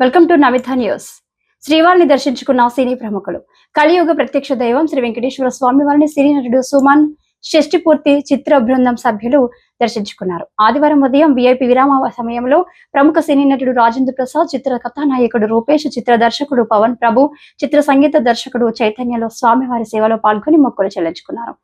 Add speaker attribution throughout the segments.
Speaker 1: Welcome to Navitha news. శ్రీవారిని దర్శించుకున్న సినీ ప్రముఖులు. కలియుగ ప్రత్యక్ష దైవం శ్రీ వెంకటేశ్వర స్వామి వారిని సినీ నటుడు సుమన్ షష్టి పూర్తి చిత్ర బృందం సభ్యులు దర్శించుకున్నారు. ఆదివారం ఉదయం విఐపి విరామ సమయంలో ప్రముఖ సినీ నటుడు రాజేంద్ర ప్రసాద్ చిత్ర కథానాయకుడు రూపేష్ చిత్ర దర్శకుడు పవన్ ప్రభు చిత్ర సంగీత దర్శకుడు చైతన్యలో స్వామివారి సేవలో పాల్గొని మొక్కులు చెల్లించుకున్నారు.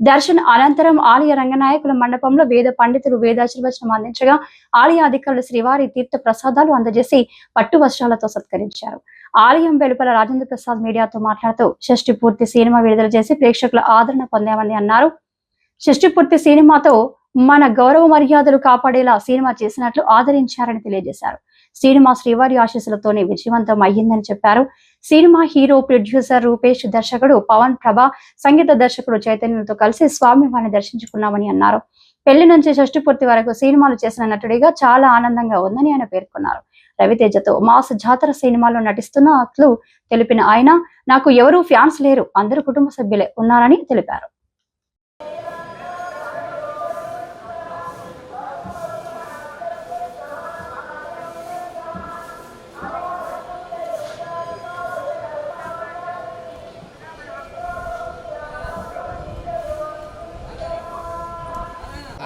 Speaker 1: దర్శన్ అనంతరం ఆలయ రంగనాయకుల మండపంలో వేద పండితులు వేదాశీర్వచనం అందించగా ఆలయ అధికారులు శ్రీవారి తీర్థ ప్రసాదాలు అందజేసి పట్టు వస్త్రాలతో సత్కరించారు. ఆలయం వెలుపల రాజేంద్ర ప్రసాద్ మీడియాతో మాట్లాడుతూ షష్టి పూర్తి సినిమా విడుదల చేసి ప్రేక్షకుల ఆదరణ పొందామని అన్నారు. షష్టి పూర్తి సినిమాతో మన గౌరవ మర్యాదలు కాపాడేలా సినిమా చేసినట్లు ఆదరించారని తెలియజేశారు. సినిమా శ్రీవారి ఆశీస్సులతోనే విజయవంతం అయ్యిందని చెప్పారు. సినిమా హీరో ప్రొడ్యూసర్ రూపేష్ దర్శకుడు పవన్ ప్రభ సంగీత దర్శకుడు చైతన్యతో కలిసి స్వామి వారిని దర్శించుకున్నామని అన్నారు. పెళ్ళి నుంచి షష్టి పూర్తి వరకు సినిమాలు చేసిన నటుడిగా చాలా ఆనందంగా ఉందని ఆయన పేర్కొన్నారు. రవితేజతో మాస్ జాతర సినిమాలో నటిస్తున్నట్లు తెలిపిన ఆయన నాకు ఎవరూ ఫ్యాన్స్ లేరు అందరూ కుటుంబ సభ్యులే ఉన్నారని తెలిపారు.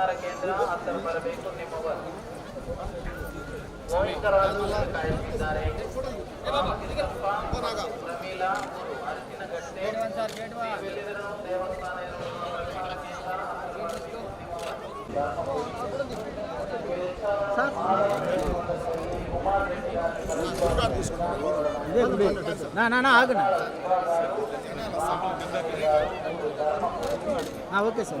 Speaker 2: ಪ್ರಸಾರ ಕೇಂದ್ರ ಹತ್ತಿರ ಬರಬೇಕು ನಿಮ್ಮ ಗೋವಿಂದರಾಜು ಕಾಯ್ದಿದ್ದಾರೆ ಪ್ರಮೀಲಾ ಗುರು ಅರಸಿನ ಗಟ್ಟೆ ನೀವೆಲ್ಲಿದ್ರು ದೇವಸ್ಥಾನ ಎದುರುಗಡೆ ಪ್ರಸಾರ ಕೇಂದ್ರ
Speaker 3: ఇదే గుడి నా నా నా ఆగండి ఆ, ఓకే సార్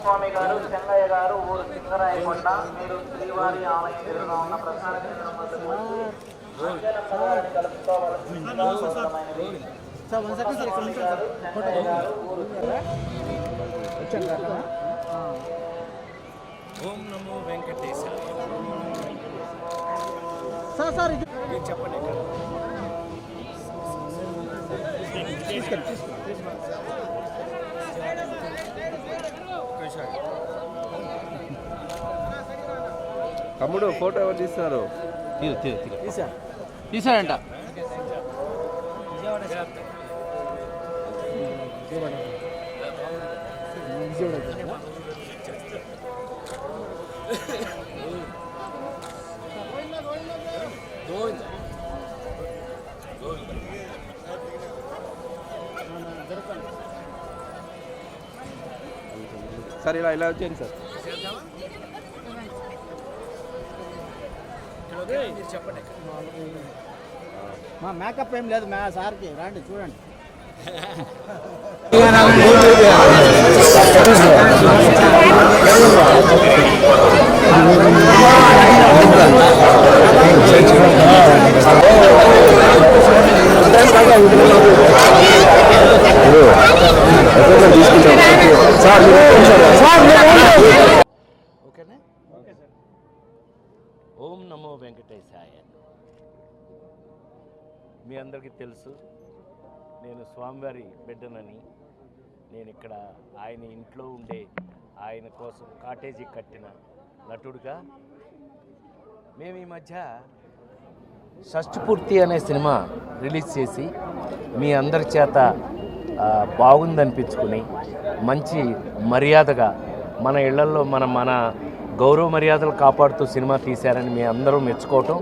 Speaker 2: స్వామి గారు చెన్నయ్య గారు ఊరు సింగరాయకొండ మీరు శ్రీవారి ఆలయం ఎదురుగా ఉన్న ప్రసార
Speaker 4: ఓం నమో వెంకటేశాయ
Speaker 3: సార్ సార్
Speaker 4: చెప్పండి
Speaker 5: తమ్ముడు ఫోటో ఎవరు తీస్తున్నారు?
Speaker 3: తీసా?
Speaker 4: తీసాడంట.
Speaker 5: సార్ ఇలా ఇలా వచ్చేయండి సార్.
Speaker 4: చెప్పండి
Speaker 3: మా మేకప్ ఏం లేదు మా సార్కి. రండి చూడండి
Speaker 4: ఓకేనా ఓం నమో వెంకటేశాయ
Speaker 6: మీ అందరికీ తెలుసు నేను స్వామివారి బిడ్డనని. నేను ఇక్కడ ఆయన ఇంట్లో ఉండే ఆయన కోసం కాటేజీ కట్టిన నటుడుగా. మేము ఈ మధ్య షష్ఠపూర్తి అనే సినిమా రిలీజ్ చేసి మీ అందరి చేత బాగుందనిపించుకుని మంచి మర్యాదగా మన ఇళ్ళల్లో మన మన గౌరవ మర్యాదలు కాపాడుతూ సినిమా తీశారని మీ అందరూ మెచ్చుకోవటం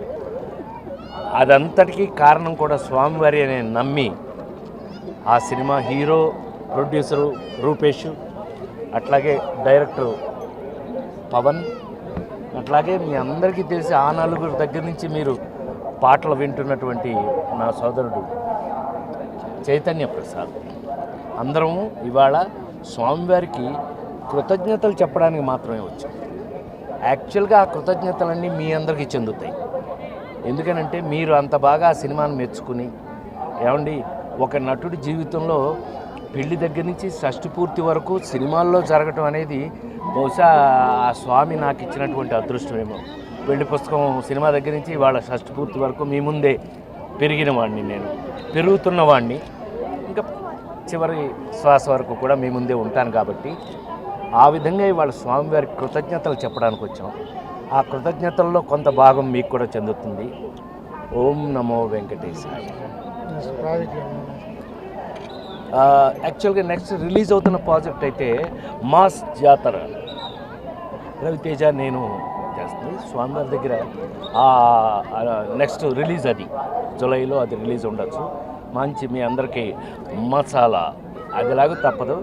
Speaker 6: అదంతటికీ కారణం కూడా స్వామివారి అనే నమ్మి ఆ సినిమా హీరో ప్రొడ్యూసరు రూపేష్ అట్లాగే డైరెక్టర్ పవన్ అట్లాగే మీ అందరికీ తెలిసి ఆ నలుగురు దగ్గర నుంచి మీరు పాటలు వింటున్నటువంటి నా సోదరుడు చైతన్య ప్రసాద్. అందరము ఇవాళ స్వామివారికి కృతజ్ఞతలు చెప్పడానికి మాత్రమే వచ్చాం. యాక్చువల్గా ఆ కృతజ్ఞతలన్నీ మీ అందరికీ చెందుతాయి. ఎందుకనంటే మీరు అంత బాగా ఆ సినిమాను మెచ్చుకుని ఏమండి ఒక నటుడి జీవితంలో పెళ్ళి దగ్గర నుంచి షష్టి పూర్తి వరకు సినిమాల్లో జరగటం అనేది బహుశా ఆ స్వామి నాకు ఇచ్చినటువంటి అదృష్టమేమో. పెళ్ళి పుస్తకం సినిమా దగ్గర నుంచి వాళ్ళ షష్టి పూర్తి వరకు మీ ముందే పెరిగిన వాడిని నేను. పెరుగుతున్న వాడిని ఇంకా చివరి శ్వాస వరకు కూడా మీ ముందే ఉంటాను కాబట్టి ఆ విధంగా ఇవాళ స్వామివారికి కృతజ్ఞతలు చెప్పడానికి వచ్చాం ఆ కృతజ్ఞతల్లో కొంత భాగం మీకు కూడా చెందుతుంది. ఓం నమో వెంకటేశాయ. యాక్చువల్గా నెక్స్ట్ రిలీజ్ అవుతున్న ప్రాజెక్ట్ అయితే మాస్ జాతర. రవితేజ నేను చేస్తుంది. స్వామివారి దగ్గర నెక్స్ట్ రిలీజ్ అది. జూలైలో అది రిలీజ్ ఉండొచ్చు. మంచి మీ అందరికీ మసాలా. అదిలాగా తప్పదు.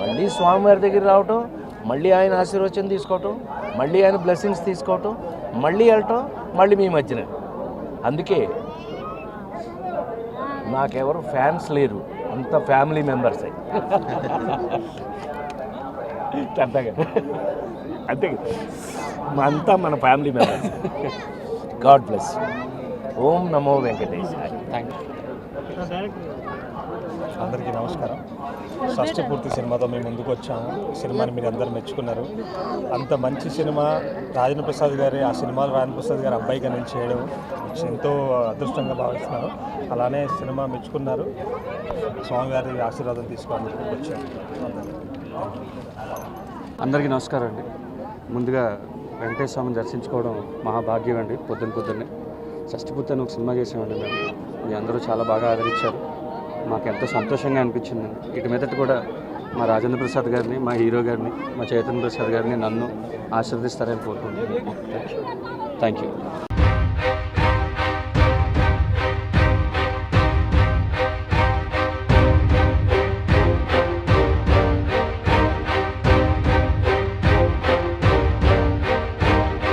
Speaker 6: మళ్ళీ స్వామివారి దగ్గర రావటం మళ్ళీ ఆయన ఆశీర్వచనం తీసుకోవటం మళ్ళీ ఆయన బ్లెస్సింగ్స్ తీసుకోవటం మళ్ళీ వెళ్ళటం మళ్ళీ మీ మధ్యన. అందుకే నాకెవరు ఫ్యాన్స్ లేరు. అంత ఫ్యామిలీ మెంబర్స్ అంతే అంతే అంతా మన family members god bless Om Namo Venkatesh thank you
Speaker 7: అందరికీ నమస్కారం. షష్ఠి పూర్తి సినిమాతో మేము ముందుకు వచ్చాము సినిమాని మీరు అందరూ మెచ్చుకున్నారు. అంత మంచి సినిమా రాజేంద్ర ప్రసాద్ గారి ఆ సినిమాలో రాజేంద్ర ప్రసాద్ గారి అబ్బాయిగా నేను చేయడం ఎంతో అదృష్టంగా భావిస్తున్నాను అలానే సినిమా మెచ్చుకున్నారు. స్వామివారి ఆశీర్వాదం తీసుకోవడానికి వచ్చాము అందరికీ.
Speaker 8: అందరికీ నమస్కారం అండి. ముందుగా వెంకటేశ్వర స్వామిని దర్శించుకోవడం మహాభాగ్యం అండి. పొద్దున్న పొద్దున్నే. షష్టిపూర్తి అని ఒక సినిమా చేసామండి మేము. మీ అందరూ చాలా బాగా ఆదరించారు. మాకు ఎంతో సంతోషంగా అనిపించింది. ఇటు మీదట కూడా మా రాజేంద్ర ప్రసాద్ గారిని మా హీరో గారిని మా చైతన్య ప్రసాద్ గారిని నన్ను ఆశీర్వదిస్తారని కోరుకుంటున్నాను. Thank you